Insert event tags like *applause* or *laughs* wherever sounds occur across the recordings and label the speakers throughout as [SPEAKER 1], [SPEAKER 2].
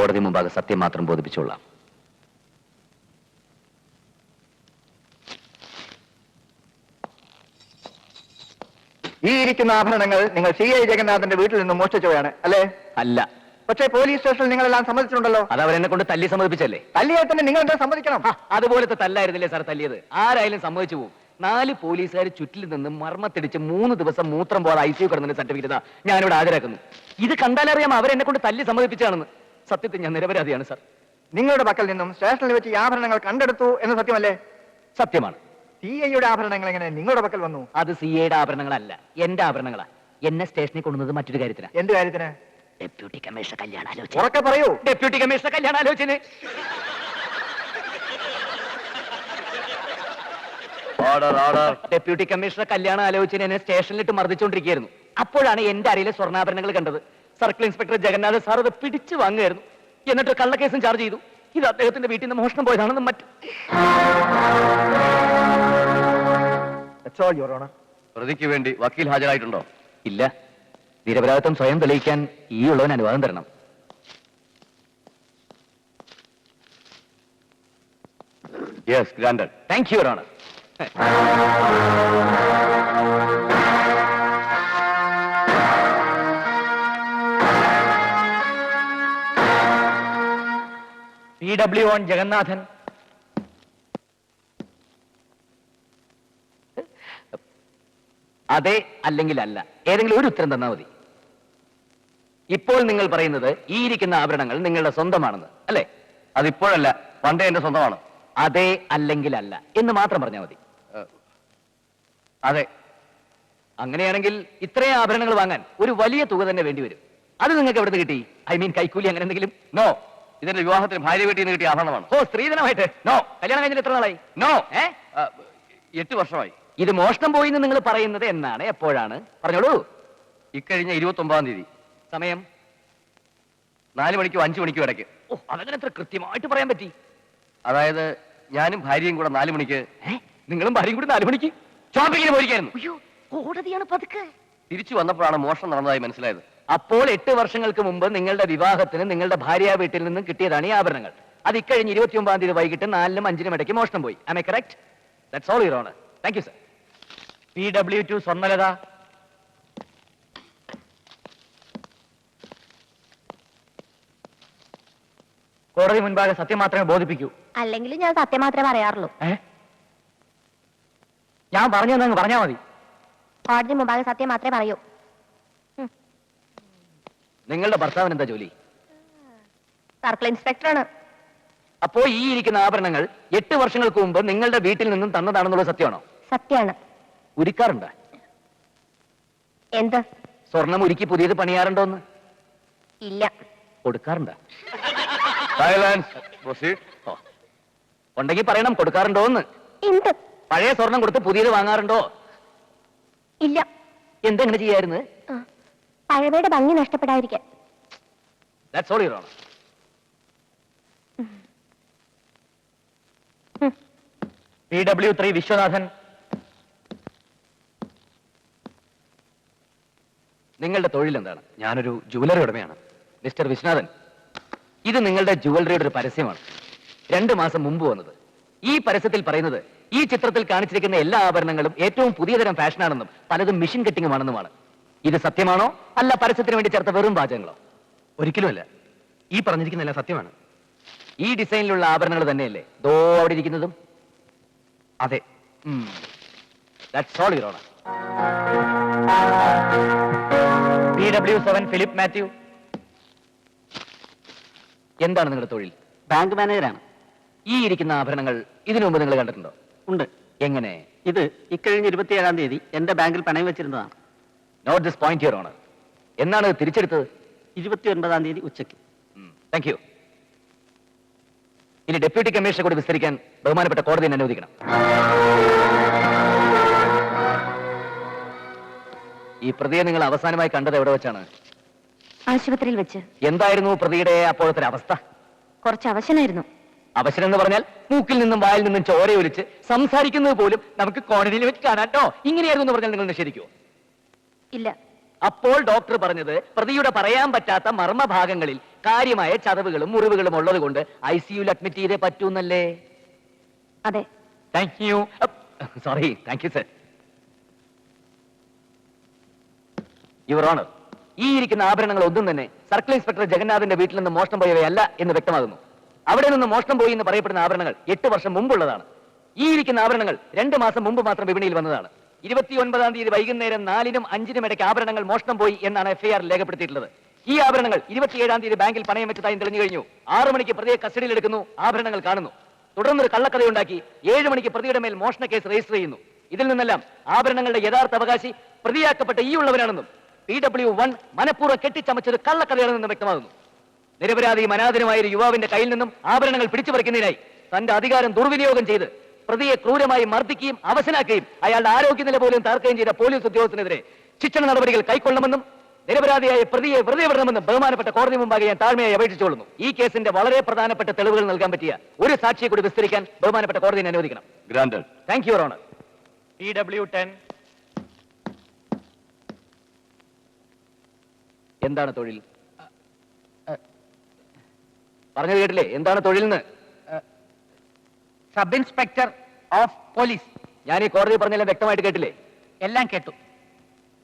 [SPEAKER 1] കോടതി മുമ്പാകെ സത്യം മാത്രം ബോധിപ്പിച്ചോളാം
[SPEAKER 2] ഈ ഇരിക്കുന്ന ആഭരണങ്ങൾ നിങ്ങൾ സി ഐ ജഗന്നാഥന്റെ വീട്ടിൽ നിന്ന് മോഷ്ടിച്ചവയാണ് അല്ലേ?
[SPEAKER 1] അല്ല.
[SPEAKER 2] പക്ഷേ പോലീസ് സ്റ്റേഷനിൽ നിങ്ങളെല്ലാം സമ്മതിച്ചിട്ടുണ്ടല്ലോ.
[SPEAKER 1] അത് അവരെന്നെ കൊണ്ട് തല്ലി സമ്മതിപ്പിച്ചല്ലേ?
[SPEAKER 2] തല്ലിയാൽ തന്നെ നിങ്ങൾ എന്താ സമ്മതിക്കണം?
[SPEAKER 1] അതുപോലത്തെ തല്ലായിരുന്നില്ലേ സാർ തല്ലിയത്? ആരായാലും സമ്മതിച്ചു പോകും നാല് പോലീസുകാർ ചുറ്റിൽ നിന്ന് മർമ്മത്തിടിച്ച് മൂന്ന് ദിവസം മൂത്രം പോലെ ഐ സി യു കിടന്നതിന്റെ സർട്ടിഫിക്കറ്റ് ഞാനിവിടെ ഹാജരാക്കുന്നു. ഇത് കണ്ടാലറിയാം അവരെന്നെ കൊണ്ട് തല്ലി സമ്മതിപ്പിച്ചാണെന്ന് സത്യത്തിൽ ഞാൻ നിരപരാധിയാണ് സാർ.
[SPEAKER 2] നിങ്ങളുടെ പക്കൽ നിന്നും സ്റ്റേഷനിൽ വെച്ച് ഈ ആഭരണങ്ങൾ കണ്ടെടുത്തു എന്ന് സത്യമല്ലേ?
[SPEAKER 1] സത്യമാണ്.
[SPEAKER 2] സി ഐയുടെ ആഭരണങ്ങൾ എങ്ങനെ നിങ്ങളുടെ പക്കൽ വന്നു?
[SPEAKER 1] അത് സി ഐയുടെ ആഭരണങ്ങളല്ല എന്റെ ആഭരണങ്ങളാ. എന്നെ സ്റ്റേഷനിൽ കൊണ്ടുവന്നത് മറ്റൊരു കാര്യത്തിനാ.
[SPEAKER 2] എന്ത് കാര്യത്തിന്?
[SPEAKER 1] ഡെപ്യൂട്ടി കമ്മീഷണർ കല്യാണ ആലോചന.
[SPEAKER 2] ഉറക്കെ പറയൂ.
[SPEAKER 1] ഡെപ്യൂട്ടി കമ്മീഷണർ കല്യാണ ആലോചന.
[SPEAKER 3] ഓർഡർ ഓർഡർ
[SPEAKER 1] ഡെപ്യൂട്ടി കമ്മീഷണർ കല്യാണ ആലോചന എന്നെ സ്റ്റേഷനിലിട്ട് മർദ്ദിച്ചുകൊണ്ടിരിക്കുകയായിരുന്നു അപ്പോഴാണ് എന്റെ അരയിലെ സ്വർണാഭരണങ്ങൾ കണ്ടത്. സർക്കിൾ ഇൻസ്പെക്ടർ ജഗന്നാഥ് സാർ അത് പിടിച്ചു വാങ്ങുകയായിരുന്നു. എന്നിട്ട് കള്ളക്കേസും ചാർജ് ചെയ്തു. ഇത് അദ്ദേഹത്തിന്റെ വീട്ടിൽ നിന്ന് മോഷണം പോയതാണെന്ന് മറ്റു.
[SPEAKER 3] പ്രതിക്ക് വേണ്ടി വക്കീൽ ഹാജരായിട്ടുണ്ടോ?
[SPEAKER 1] ഇല്ല. നിരപരാധിത്വം സ്വയം തെളിയിക്കാൻ ഈ ഉള്ളവൻ അനുവാദം തരണം.
[SPEAKER 3] യെസ് ഗ്രാൻഡ്
[SPEAKER 1] താങ്ക് യു ആണ് പി ഡബ്ല്യു ഓൺ ജഗന്നാഥൻ. അതെ അല്ലെങ്കിൽ അല്ല ഏതെങ്കിലും ഒരു ഉത്തരം തന്നാൽ മതി. ഇപ്പോൾ നിങ്ങൾ പറയുന്നത് ഈ ഇരിക്കുന്ന ആഭരണങ്ങൾ നിങ്ങളുടെ സ്വന്തമാണെന്ന് അല്ലേ?
[SPEAKER 3] അതിപ്പോഴല്ല പണ്ടേ എന്റെ സ്വന്തമാണ്.
[SPEAKER 1] അതെ അല്ലെങ്കിൽ അല്ല എന്ന് മാത്രം പറഞ്ഞാൽ മതി.
[SPEAKER 3] അതെ.
[SPEAKER 1] അങ്ങനെയാണെങ്കിൽ ഇത്രയും ആഭരണങ്ങൾ വാങ്ങാൻ ഒരു വലിയ തുക തന്നെ വേണ്ടി വരും. അത് നിങ്ങൾക്ക് എവിടെ നിന്ന് കിട്ടി? ഐ മീൻ കൈക്കൂലി അങ്ങനെ എന്തെങ്കിലും?
[SPEAKER 3] നോ. ഇതിന്റെ വിവാഹത്തിന് ഭാര്യ വീട്ടിൽ നിന്ന് കിട്ടിയ ആഭരണമാണ്.
[SPEAKER 1] ഓ സ്ത്രീധനമായിട്ട്? നോ കല്യാണം കഴിഞ്ഞിട്ട് എത്ര നാളായി?
[SPEAKER 3] നോ
[SPEAKER 1] ഏ?
[SPEAKER 3] എട്ട് വർഷമായി.
[SPEAKER 1] ഇത് മോഷണം പോയി എന്ന് നിങ്ങൾ പറയുന്നത് എന്നാണ്. എപ്പോഴാണ്? പറഞ്ഞോളൂ.
[SPEAKER 3] ഇക്കഴിഞ്ഞ ഇരുപത്തി ഒമ്പതാം തീയതി.
[SPEAKER 1] സമയം?
[SPEAKER 3] നാല് മണിക്കോ അഞ്ചു മണിക്കോ ഇടയ്ക്ക്.
[SPEAKER 1] ഓ അതങ്ങനെ എത്ര കൃത്യമായിട്ട് പറയാൻ പറ്റി?
[SPEAKER 3] അതായത് ഞാനും ഭാര്യയും കൂടെ നാല് മണിക്ക്.
[SPEAKER 1] നിങ്ങളും ഭാര്യയും കൂടി നാല് മണിക്ക്?
[SPEAKER 3] ഷോപ്പിങ്ങിന് പോയിരിക്കായിരുന്നു.
[SPEAKER 1] അയ്യോ കോടതിയാണ് പതുക്കെ.
[SPEAKER 3] തിരിച്ചു വന്നപ്പോഴാണ് മോഷണം നടന്നതായി മനസ്സിലായത്.
[SPEAKER 1] അപ്പോൾ എട്ട് വർഷങ്ങൾക്ക് മുമ്പ് നിങ്ങളുടെ വിവാഹത്തിന് നിങ്ങളുടെ ഭാര്യ വീട്ടിൽ നിന്നും കിട്ടിയതാണ് ഈ ആഭരണങ്ങൾ. അത് ഇക്കഴിഞ്ഞ് ഇരുപത്തി ഒമ്പതാം തീയതി വൈകിട്ട് നാലിനും അഞ്ചിനും ഇടയ്ക്ക് മോഷണം പോയി. ആമേ correct that's all your honour thank you sir P W two Swarnalatha. കോടതി മുൻപാകെ സത്യം മാത്രമേ ബോധിപ്പിക്കൂ.
[SPEAKER 4] അല്ലെങ്കിൽ ഞാൻ സത്യം മാത്രമേ പറയാറുള്ളൂ.
[SPEAKER 1] ഞാൻ പറഞ്ഞു തന്നെ പറഞ്ഞാ മതി.
[SPEAKER 4] കോടതി മുമ്പാകെ സത്യം മാത്രമേ പറയൂ.
[SPEAKER 1] നിങ്ങളുടെ ഭർത്താവിന് എന്താ ജോലി?
[SPEAKER 4] സർക്കിൾ ഇൻസ്പെക്ടറാണ്.
[SPEAKER 1] അപ്പോ ഈ ഇരിക്കുന്ന ആഭരണങ്ങൾ എട്ട് വർഷങ്ങൾക്ക് മുമ്പ് നിങ്ങളുടെ വീട്ടിൽ നിന്നും തന്നതാണെന്നുള്ള സത്യമാണോ?
[SPEAKER 4] സത്യമാണ്.
[SPEAKER 1] ഉരുക്കാറുണ്ട്?
[SPEAKER 4] എന്ത്?
[SPEAKER 1] സ്വർണം ഉരുക്കി പുതിയത് പണിയാറുണ്ടോന്ന്?
[SPEAKER 4] ഇല്ല.
[SPEAKER 1] കൊടുക്കാറുണ്ട്? ഉണ്ടെങ്കിൽ പറയണം കൊടുക്കാറുണ്ടോന്ന്?
[SPEAKER 4] എന്ത്?
[SPEAKER 1] പഴയ സ്വർണം കൊടുത്ത് പുതിയത് വാങ്ങാറുണ്ടോ?
[SPEAKER 4] ഇല്ല.
[SPEAKER 1] എന്തെങ്ങനെ ചെയ്യായിരുന്നു?
[SPEAKER 4] പഴമയുടെ ഭംഗി നഷ്ടപ്പെടാതിരിക്കാൻ.
[SPEAKER 1] P W three Viswanathan. നിങ്ങളുടെ തൊഴിൽ എന്താണ്?
[SPEAKER 3] ഞാനൊരു ജുവലറി ഉടമയാണ്.
[SPEAKER 1] മിസ്റ്റർ വിശ്വനാഥൻ ഇത് നിങ്ങളുടെ ജുവലറിയുടെ ഒരു പരസ്യമാണ്. രണ്ട് മാസം മുമ്പ് വന്നത്. ഈ പരസ്യത്തിൽ പറയുന്നത് ഈ ചിത്രത്തിൽ കാണിച്ചിരിക്കുന്ന എല്ലാ ആഭരണങ്ങളും ഏറ്റവും പുതിയ തരം ഫാഷനാണെന്നും പലതും മെഷീൻ കെട്ടിങ്ങുമാണെന്നുമാണ് ഇത് സത്യമാണോ? അല്ല പരസ്യത്തിന് വേണ്ടി ചേർത്ത വെറും വാചകങ്ങളോ?
[SPEAKER 3] ഒരിക്കലുമല്ല ഈ പറഞ്ഞിരിക്കുന്ന എല്ലാം സത്യമാണ്.
[SPEAKER 1] ഈ ഡിസൈനിലുള്ള ആഭരണങ്ങൾ തന്നെയല്ലേ? ദോ അവിടെ ഇരിക്കുന്നതും?
[SPEAKER 3] അതെ.
[SPEAKER 1] P W seven Philip Mathew എന്താണ് നിങ്ങളുടെ തൊഴിൽ?
[SPEAKER 5] ബാങ്ക് മാനേജരാണ്
[SPEAKER 1] ഈ ഇരിക്കുന്ന ആഭരണങ്ങൾ ഇതിനു മുമ്പ് നിങ്ങൾ കണ്ടിട്ടുണ്ടോ?
[SPEAKER 5] ഉണ്ട്.
[SPEAKER 1] എങ്ങനെ?
[SPEAKER 5] ഇത് ഇക്കഴിഞ്ഞ ഇരുപത്തിയേഴാം തീയതി എന്റെ ബാങ്കിൽ പണയം വെച്ചിരുന്നതാണ്.
[SPEAKER 1] Note this point your honour എന്നാണ് തിരിച്ചെടുത്തത്?
[SPEAKER 5] ഇരുപത്തി ഒൻപതാം തീയതി ഉച്ചയ്ക്ക്.
[SPEAKER 1] താങ്ക് യു ഇനി ഡെപ്യൂട്ടി കമ്മീഷണർ കൂടി വിസ്തരിക്കാൻ ബഹുമാനപ്പെട്ട കോടതി എന്നെ അനുവദിക്കണം. ഈ പ്രതിയെ നിങ്ങൾ അവസാനമായി കണ്ടത് എവിടെ വെച്ചാണ്?
[SPEAKER 4] ആശുപത്രിയിൽ വെച്ച്.
[SPEAKER 1] എന്തായിരുന്നു പ്രതിയുടെ അപ്പോഴത്തെ അവസ്ഥ?
[SPEAKER 4] കുറച്ച് അവശനായിരുന്നു.
[SPEAKER 1] അവസരം എന്ന് പറഞ്ഞാൽ മൂക്കിൽ നിന്നും വായിൽ നിന്നും ചോര ഒലിച്ച് സംസാരിക്കുന്നത് പോലും നമുക്ക് കോടതിയിൽ വെച്ച് കാണാട്ടോ ഇങ്ങനെയായിരുന്നു എന്ന് പറഞ്ഞാൽ നിങ്ങൾ നിഷേധിക്കുമോ
[SPEAKER 4] ഇല്ല.
[SPEAKER 1] അപ്പോൾ ഡോക്ടർ പറഞ്ഞത് പ്രതിയുടെ പറയാൻ പറ്റാത്ത മർമ്മഭാഗങ്ങളിൽ കാര്യമായ ചതവുകളും മുറിവുകളും ഉള്ളത് കൊണ്ട് ഐ സിയുൽ അഡ്മിറ്റ് ചെയ്തേ പറ്റൂന്നല്ലേ?
[SPEAKER 4] അതെ.
[SPEAKER 1] Thank you sorry thank you sir your honour ഈ ഇരിക്കുന്ന ആഭരണങ്ങൾ ഒന്നും തന്നെ സർക്കിൾ ഇൻസ്പെക്ടർ ജഗന്നാഥിന്റെ വീട്ടിൽ നിന്ന് മോഷണം പോയവയല്ല എന്ന് വ്യക്തമാകുന്നു. അവിടെ നിന്ന് മോഷണം പോയി എന്ന് പറയപ്പെടുന്ന ആഭരണങ്ങൾ എട്ട് വർഷം മുമ്പുള്ളതാണ്. ഈ ഇരിക്കുന്ന ആഭരണങ്ങൾ രണ്ട് മാസം മുമ്പ് മാത്രം വിപണിയിൽ വന്നതാണ്. ഇരുപത്തി ഒൻപതാം തീയതി വൈകുന്നേരം നാലിനും അഞ്ചിനും ഇടയ്ക്ക് ആഭരണങ്ങൾ മോഷണം പോയി എന്നാണ് എഫ്ഐആർ രേഖപ്പെടുത്തിയിട്ടുള്ളത്. ഈ ആഭരണങ്ങൾ ഇരുപത്തിയേഴാം തീയതി ബാങ്കിൽ പണയം വെച്ചതായി തെളിഞ്ഞു കഴിഞ്ഞു. ആറു മണിക്ക് പ്രതിയെ കസ്റ്റഡിയിൽ എടുക്കുന്നു ആഭരണങ്ങൾ കാണുന്നു. തുടർന്ന് തുടർന്നൊരു കള്ളക്കഥയുണ്ടാക്കി ഏഴ് മണിക്ക് പ്രതിയുടെ മേൽ മോഷണ കേസ് രജിസ്റ്റർ ചെയ്യുന്നു. ഇതിൽ നിന്നെല്ലാം ആഭരണങ്ങളുടെ യഥാർത്ഥ അവകാശി പ്രതിയാക്കപ്പെട്ട ഈ ഉള്ളവരാണെന്നും പി ഡബ്ല്യു വൺ മനഃപൂർവം കെട്ടിച്ചമച്ചത് കള്ളക്കഥയാണെന്നും വ്യക്തമാകുന്നു. നിരപരാധി മനാഥനുമായ ഒരു യുവാവിന്റെ കയ്യിൽ നിന്നും ആഭരണങ്ങൾ പിടിച്ചു പറിക്കുന്നതിനായി തന്റെ അധികാരം ദുർവിനിയോഗം ചെയ്ത് പ്രതിയെ ക്രൂരമായി മർദ്ദിക്കുകയും അവശനാക്കുകയും അയാളുടെ ആരോഗ്യനില പോലും തകർക്കുകയും ചെയ്ത പോലീസ് ഉദ്യോഗസ്ഥനെതിരെ ശിക്ഷണ നടപടികൾ കൈക്കൊള്ളണമെന്നും നിരപരാധിയായ പ്രതിയെ വെറുതെ വിടണമെന്നും ബഹുമാനപ്പെട്ട കോടതി മുമ്പാകെ ഞാൻ താഴ്മയായി അപേക്ഷിച്ചുകൊള്ളുന്നു. ഈ കേസിന്റെ വളരെ പ്രധാനപ്പെട്ട തെളിവുകൾ നൽകാൻ പറ്റിയ ഒരു സാക്ഷിയെ കൂടി വിസ്തരിക്കാൻ ബഹുമാനപ്പെട്ട കോടതി അനുവദിക്കണം.
[SPEAKER 3] Grant
[SPEAKER 1] thank you honour P W ten എന്താണ് തൊഴിൽ? പറഞ്ഞത് കേട്ടില്ലേ? എന്താണ് തൊഴിൽ
[SPEAKER 5] സബ് ഇൻസ്പെക്ടർ ഓഫ് പോലീസ്.
[SPEAKER 1] ഞാൻ ഈ കോടതി പറഞ്ഞെല്ലാം വ്യക്തമായിട്ട് കേട്ടില്ലേ?
[SPEAKER 5] എല്ലാം കേട്ടു.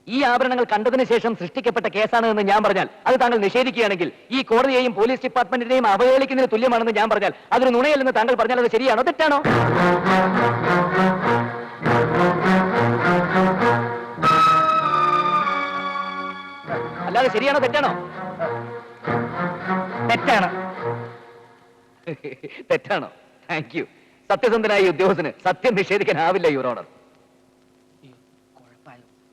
[SPEAKER 1] ഈ ആഭരണങ്ങൾ കണ്ടതിന് ശേഷം സൃഷ്ടിക്കപ്പെട്ട കേസാണ് എന്ന് ഞാൻ പറഞ്ഞാൽ അത് താങ്കൾ നിഷേധിക്കുകയാണെങ്കിൽ ഈ കോടതിയെയും പോലീസ് ഡിപ്പാർട്ട്മെന്റിനെയും അവഹേളിക്കുന്നതിന് തുല്യമാണെന്ന് ഞാൻ പറഞ്ഞാൽ അതൊരു നുണയല്ലെന്ന് താങ്കൾ പറഞ്ഞാൽ അത് ശരിയാണോ തെറ്റാണോ? അല്ലാതെ ശരിയാണോ തെറ്റാണോ?
[SPEAKER 5] തെറ്റാണ്. *laughs*
[SPEAKER 1] തെറ്റാണോ? താങ്ക് യു സത്യസന്ധനായ ഉദ്യോഗസ്ഥന് സത്യം നിഷേധിക്കാനാവില്ല യുവർ ഓണർ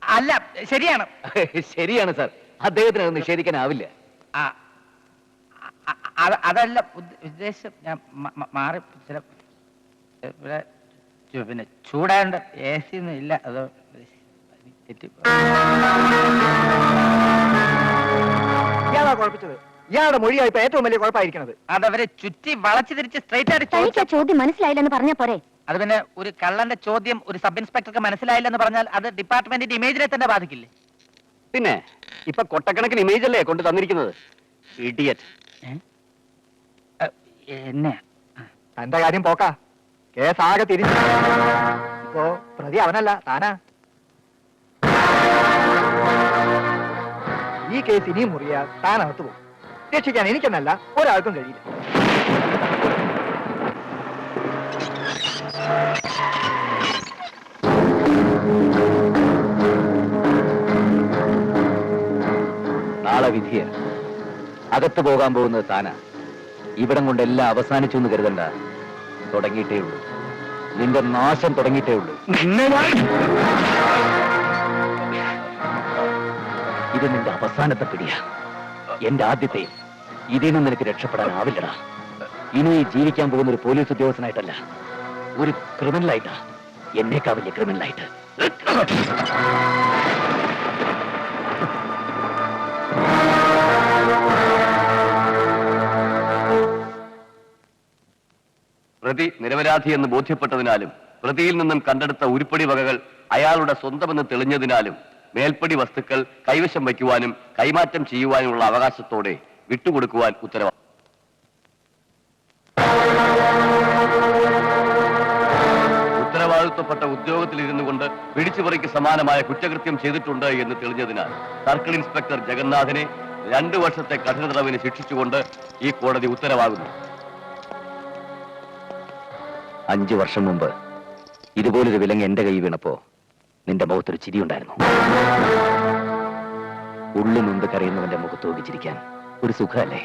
[SPEAKER 5] അല്ല ശരിയാണ്. *laughs*
[SPEAKER 1] ശരിയാണ് സാർ അദ്ദേഹത്തിന് അത് നിഷേധിക്കാനാവില്ല.
[SPEAKER 5] അതല്ല ഉദ്ദ- ഉദ്ദേശം ഞാൻ മാറി ചില ഇവിടെ പിന്നെ ചൂടാണ്ട് എ സി ഒന്നും ഇല്ല അത് തെറ്റി
[SPEAKER 2] കുഴപ്പിച്ചത്? ഇയാളുടെ മൊഴിയാ ഇപ്പൊ ഏറ്റവും വലിയ കുഴപ്പമായിരിക്കുന്നത്
[SPEAKER 5] അതവരെ ചുറ്റി വളച്ചു തിരിച്ച് സ്ട്രൈറ്റ് ആയിട്ട്
[SPEAKER 4] തനിക്ക്
[SPEAKER 5] ചോദിച്ചു
[SPEAKER 4] ആ ചോദ്യം മനസ്സിലായില്ലെന്ന് പറഞ്ഞ പോരെ?
[SPEAKER 5] അത് പിന്നെ ഒരു കള്ളന്റെ ചോദ്യം ഒരു സബ് ഇൻസ്പെക്ടർക്ക് മനസ്സിലായില്ലെന്ന് പറഞ്ഞാൽ അത് ഡിപ്പാർട്ട്മെന്റിന്റെ ഇമേജിനെ തന്നെ ബാധിക്കില്ലേ?
[SPEAKER 1] പിന്നെ ഇപ്പൊ കൊട്ടക്കണക്കിന് ഇമേജ് അല്ലേ കൊണ്ട് തന്നിരിക്കുന്നത്? ഇഡിയറ്റ്
[SPEAKER 5] എന്നെ.
[SPEAKER 2] തന്റെ കാര്യം പോക്കാ. കേസ് ആകെ തിരിച്ചു. ഇപ്പോ പ്രതി അവനല്ല താനാ. ഈ കേസ് ഇനിയും മുറിയാ താനകത്ത് പോകും. രക്ഷിക്കാൻ എനിക്കെന്നല്ല ഒരാൾക്കും കഴിയില്ല.
[SPEAKER 1] നാളെ വിധിയ. അകത്ത് പോകാൻ പോകുന്നത് താനാ. ഇവിടം കൊണ്ടെല്ലാം അവസാനിച്ചു എന്ന് കരുതണ്ട. തുടങ്ങിയിട്ടേ ഉള്ളൂ. നിന്റെ നാശം തുടങ്ങിയിട്ടേ ഉള്ളൂ. ഇത് നിന്റെ അവസാനത്തെ പിടിയാ. എന്റെ ആദ്യത്തെ ഇതിൽ നിന്ന് നിനക്ക് രക്ഷപ്പെടാനാവില്ലടാ. ഇനി ജീവിക്കാൻ പോകുന്ന ഒരു പോലീസ് ഉദ്യോഗസ്ഥനായിട്ടല്ല ഒരു ക്രിമിനലായിട്ടാ. എന്നേക്കാ വലിയ ക്രിമിനലായിട്ട്.
[SPEAKER 3] പ്രതി നിരപരാധി എന്ന് ബോധ്യപ്പെട്ടതിനാലും പ്രതിയിൽ നിന്നും കണ്ടെടുത്ത ഉരുപ്പടി വകകൾ അയാളുടെ സ്വന്തമെന്ന് തെളിഞ്ഞതിനാലും മേൽപ്പടി വസ്തുക്കൾ കൈവശം വയ്ക്കുവാനും കൈമാറ്റം ചെയ്യുവാനുമുള്ള അവകാശത്തോടെ വിട്ടുകൊടുക്കുവാൻ ഉത്തരവായി ഉത്തരവാദിത്വപ്പെട്ട ഉദ്യോഗത്തിൽ ഇരുന്നു കൊണ്ട് പിടിച്ചുപറിക്ക് സമാനമായ കുറ്റകൃത്യം ചെയ്തിട്ടുണ്ട് എന്ന് തെളിഞ്ഞതിനാൽ സർക്കിൾ ഇൻസ്പെക്ടർ ജഗന്നാഥനെ രണ്ടു വർഷത്തെ കഠിന തടവിന് ശിക്ഷിച്ചുകൊണ്ട് ഈ കോടതി ഉത്തരവാകുന്നു.
[SPEAKER 1] അഞ്ചു വർഷം മുമ്പ് ഇതുപോലൊരു വിലങ്ങ് എന്റെ കൈ വീണപ്പോ നിന്റെ മുഖത്തൊരു ചിരിയുണ്ടായിരുന്നു. ഉള്ളു നൊന്ത് കരയുന്നവന്റെ മുഖത്ത് നോക്കിച്ചിരിക്കാൻ ഒരു സുഖമല്ലേ?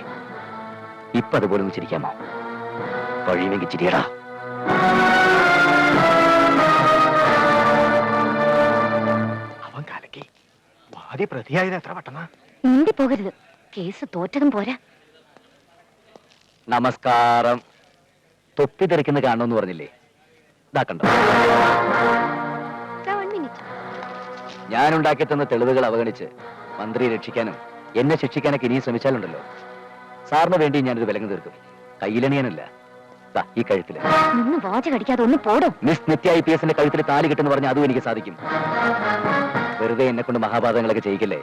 [SPEAKER 1] ഇപ്പൊ അതുപോലെ ഒന്ന് ചിരിക്കാമോ? കഴിയുമെങ്കിൽ ചിരിയടാ.
[SPEAKER 2] അവൻ കലക്കി. വാദി പ്രതിയായത് എത്ര പെട്ടെന്നാ?
[SPEAKER 4] മിണ്ടി പോകരുത്. കേസ് തോറ്റതും പോരാ.
[SPEAKER 1] നമസ്കാരം. തൊപ്പി തെറിക്കുന്ന കാണോന്ന് പറഞ്ഞില്ലേ? ഞാനുണ്ടാക്കി ഞാൻ ഉണ്ടാക്കി തന്ന തെളിവുകൾ അവഗണിച്ച് മന്ത്രിയെ രക്ഷിക്കാനും എന്നെ ശിക്ഷിക്കാനൊക്കെ ഇനിയും ശ്രമിച്ചാലുണ്ടല്ലോ. സാറിന് വേണ്ടി ഞാനിത് വിലങ്ങ് തീർക്കും. കയ്യിലണിയാനല്ല. ഈ കഴുത്തിൽ.
[SPEAKER 4] നിന്ന് വാച കടിക്കാതെ ഒന്ന് പോടും.
[SPEAKER 1] മിസ് നിത്യ ഐ പി എസിന്റെ കഴുത്തിൽ താലി കിട്ടുന്ന പറഞ്ഞാൽ അതും എനിക്ക് സാധിക്കും. വെറുതെ എന്നെ കൊണ്ട് മഹാപാതങ്ങളൊക്കെ ചെയ്യിക്കല്ലേ?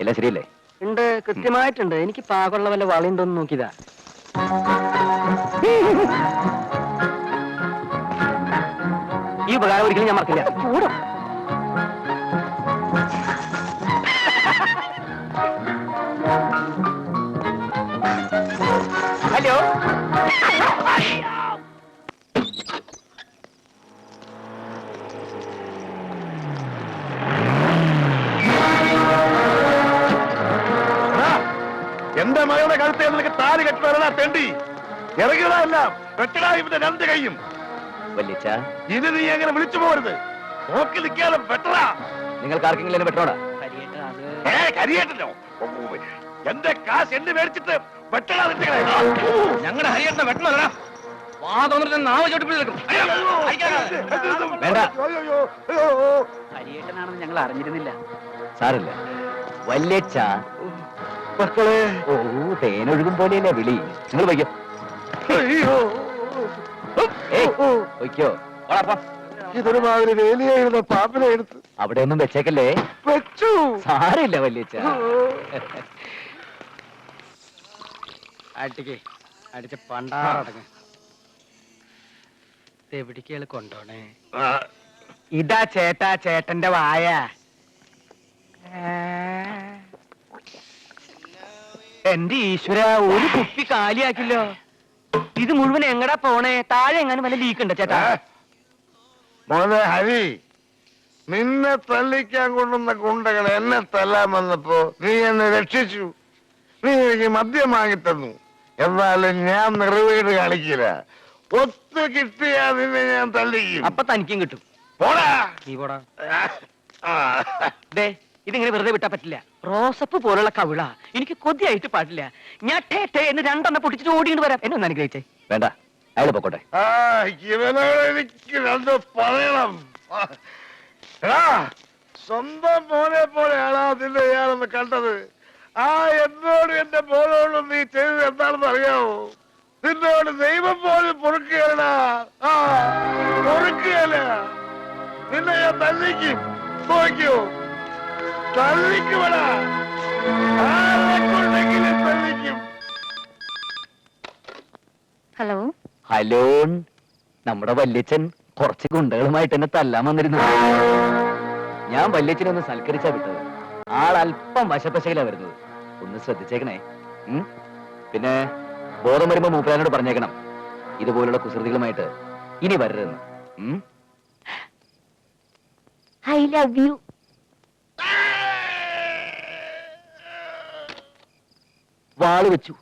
[SPEAKER 1] എല്ലാം ശരിയല്ലേ?
[SPEAKER 6] ഉണ്ട് കൃത്യമായിട്ടുണ്ട്. എനിക്ക് പാകമുള്ള വല്ല വളയുണ്ടോന്ന് നോക്കിയതാ.
[SPEAKER 1] ഈ ഉപകാരം ഒരിക്കലും ഞാൻ മറക്കില്ല.
[SPEAKER 4] പോടും.
[SPEAKER 2] എന്റെ മകളുടെ കഴുത്തെ നിനക്ക് താലി കെട്ടുവരണ തെണ്ടി. ഇറങ്ങിയതല്ല വെട്ടടാ ഇവന്റെ രണ്ട് കൈയും.
[SPEAKER 1] വല്യച്ച
[SPEAKER 2] ഇനി നീ എങ്ങനെ വിളിച്ചു പോരുത്? നോക്കി നിൽക്കാതെ വെട്ടടാ.
[SPEAKER 1] നിങ്ങൾക്ക് ആർക്കെങ്കിലും
[SPEAKER 6] അത്.
[SPEAKER 2] ഏ കരിയേട്ടല്ലോ എന്റെ കാശ് എന്നെ മേടിച്ചിട്ട് വെട്ടടാ നിന്റെ.
[SPEAKER 1] ഞങ്ങളുടെ ഹരിയേട്ടനെ വെട്ടണല്ലടാ വാ തോന്നിട്ട് നാവ് ചോട്ടിപ്പിടിക്കും വേണ്ട.
[SPEAKER 2] അയ്യോ, അയ്യോ.
[SPEAKER 6] കരിയേട്ടനാണെന്ന് ഞങ്ങൾ അറിഞ്ഞിരുന്നില്ല.
[SPEAKER 1] സാറില്ല വല്യച്ച
[SPEAKER 2] മക്കളെ.
[SPEAKER 1] ഓ തേനൊഴുകും പോലെയല്ലേ വിളി? നിങ്ങൾ വയ്ക്കോ
[SPEAKER 2] അയ്യോ.
[SPEAKER 1] വയ്ക്കോ
[SPEAKER 2] ഇതൊരു മാതിരി വേലിയായിരുന്ന പാപ്പിനെ എടുത്ത്
[SPEAKER 1] അവിടെ ഒന്നും വെച്ചേക്കല്ലേ?
[SPEAKER 2] വെച്ചു.
[SPEAKER 1] സാറില്ല വല്യച്ച
[SPEAKER 6] അടിക്ക് അടിച്ച പണ്ടാറടങ്ങ്. എവിടേക്കാൾ കൊണ്ടോണേ ഇതാ ചേട്ടാ ചേട്ടന്റെ വായ. എന്റെ ഈശ്വര ഒരു കുപ്പി കാലിയാക്കില്ലോ. ഇത് മുഴുവൻ എങ്ങടാ പോണേ? താഴെ എങ്ങനെ വല്ല ലീക്ക് ഉണ്ടോ ചേട്ടാ?
[SPEAKER 2] മോനെ ഹരി നിന്നെ തല്ലിക്കാൻ കൊണ്ടുവന്ന ഗുണ്ടകൾ എന്നെ തല്ലാൻ വന്നപ്പോ നീ എന്നെ രക്ഷിച്ചു. നീ എനിക്ക് മദ്യം വാങ്ങിത്തന്നു. എന്നാലും ഞാൻ നിറവേട് കാണിക്കില്ല. ഒത്തു കിട്ടിയാ നിന്നെ ഞാൻ തല്ലിക്കും.
[SPEAKER 6] അപ്പൊ തനിക്കും കിട്ടും.
[SPEAKER 2] പോടാ.
[SPEAKER 6] നീ പോടാ.
[SPEAKER 2] ആ.
[SPEAKER 6] ദേ ഇതിങ്ങനെ വെറുതെ വിട്ടാ പറ്റില്ല. റോസപ്പ് പോലുള്ള കവിള എനിക്ക് കൊതിയായിട്ട് പാടില്ല. ഞാൻ ടേ ടേ എന്ന് രണ്ടെണ്ണം പൊട്ടിച്ചിട്ട് ഓടിയിട്ട് വരാം. എന്നെ ഒന്ന് അനുഗ്രഹിച്ചേ.
[SPEAKER 1] വേണ്ട അയാൾ പൊക്കോട്ടെ.
[SPEAKER 2] ആ, ഇവനോട് എനിക്ക് രണ്ട് പറയണം. എടാ, സ്വന്തം മോനെ പോലെയാണ് നിന്നെ ഇയാളെന്ന് കണ്ടത്. ആ എന്നോട് എന്റെ മോനോടും നീ ചെയ്തത് എന്താണെന്ന് അറിയാവോ? നിന്നോട് ദൈവം പോലും പൊറുക്കുകയാണ് ആ പൊറുക്കുകയല്ല. നിന്നെ ഞാൻ തല്ലിക്കും നോക്കൂ
[SPEAKER 4] ഹലോ?
[SPEAKER 1] ഹലോ നമ്മുടെ വല്യച്ഛൻ കുറച്ച് ഗുണ്ടകളുമായിട്ട് എന്നെ തല്ലാൻ വന്നിരുന്നു. ഞാൻ വല്യച്ഛനെ ഒന്ന് സൽക്കരിച്ചാ വിട്ടത്. ആൾ അല്പം വശപ്പശയിലാ വരുന്നത്. ഒന്ന് ശ്രദ്ധിച്ചേക്കണേ. ഉം? പിന്നെ ബോധം വരുമ്പോ മൂപ്പരാനോട് പറഞ്ഞേക്കണം. ഇതുപോലുള്ള കുസൃതികളുമായിട്ട് ഇനി വരരുതെന്ന്. ഉം?
[SPEAKER 4] ഐ ലവ് യു
[SPEAKER 1] വാൾ വെച്ചു.